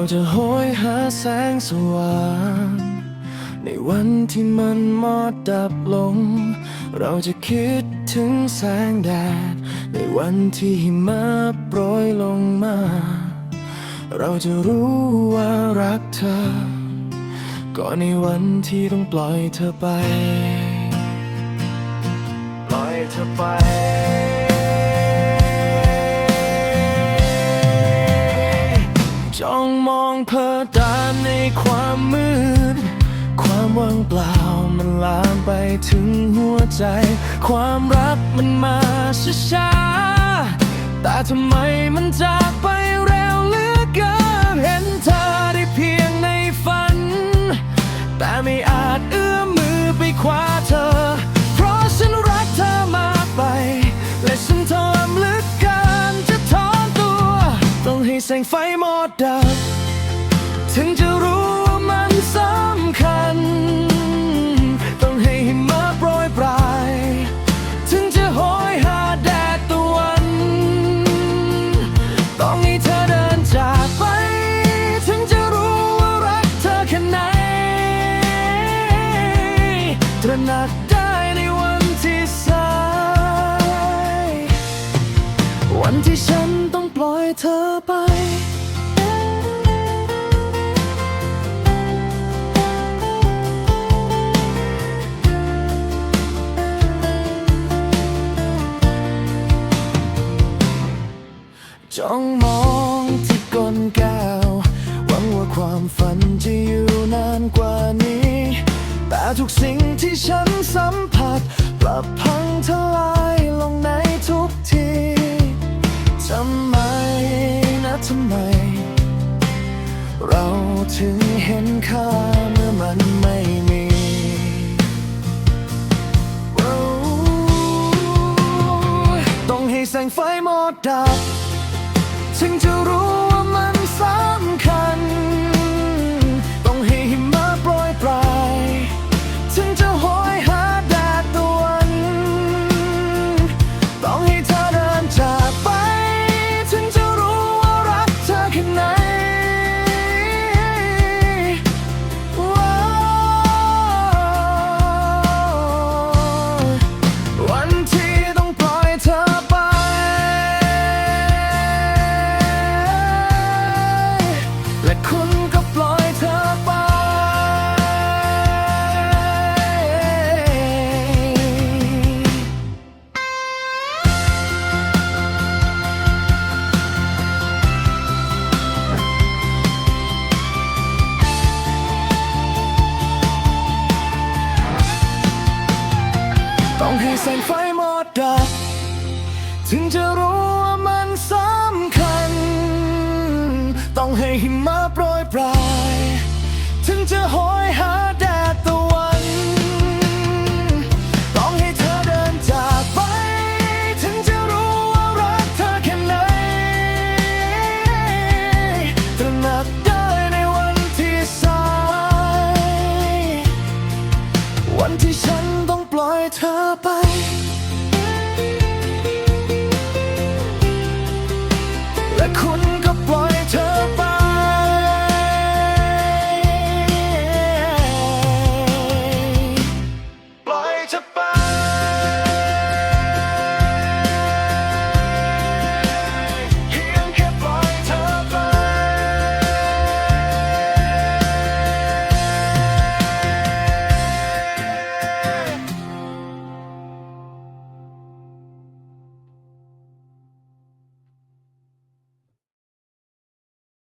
เราจะโหยหาแสงสว่าง ในวันที่มันมอดดับลง เราจะคิดถึงแสงแดด ในวันที่หิมะโปรยลงมา เราจะรู้ว่ารักเธอ ก่อนในวันที่ต้องปล่อยเธอไป ปล่อยเธอไป จ้องมองเพลิดตาในความมืด ความว่างเปล่ามันลามไปถึงหัวใจ ความรักมันมาช้าๆแต่ทำไมมันจากไป งไฟหมดดับ ถึงจะรู้ว่ามันสำคัญ ต้องให้หิมะโปรยปลาย ถึงจะโหยหาแดดตะวัน ต้องให้เธอเดินจากไป ถึงจะรู้ว่ารักเธอแค่ไหน ตระหนักได้ในวันที่สาย วันที่ฉันต้อง ล่อยเธอไป จ้องมองที่ก้นแก้ว หวังว่าความฝันจะอยู่นานกว่านี้ แต่ทุกสิ่งที่ฉันสัมผัสกลับพังทลาย ทำไม เราถึงเห็นค่าเมื่อมันไม่มีต้องให้แสงไฟหมดดับ ถึงจะรู้ องให้แสงไฟหมดดับ ถึงจะรู้ว่ามันสำคัญ ต้องให้หิมะ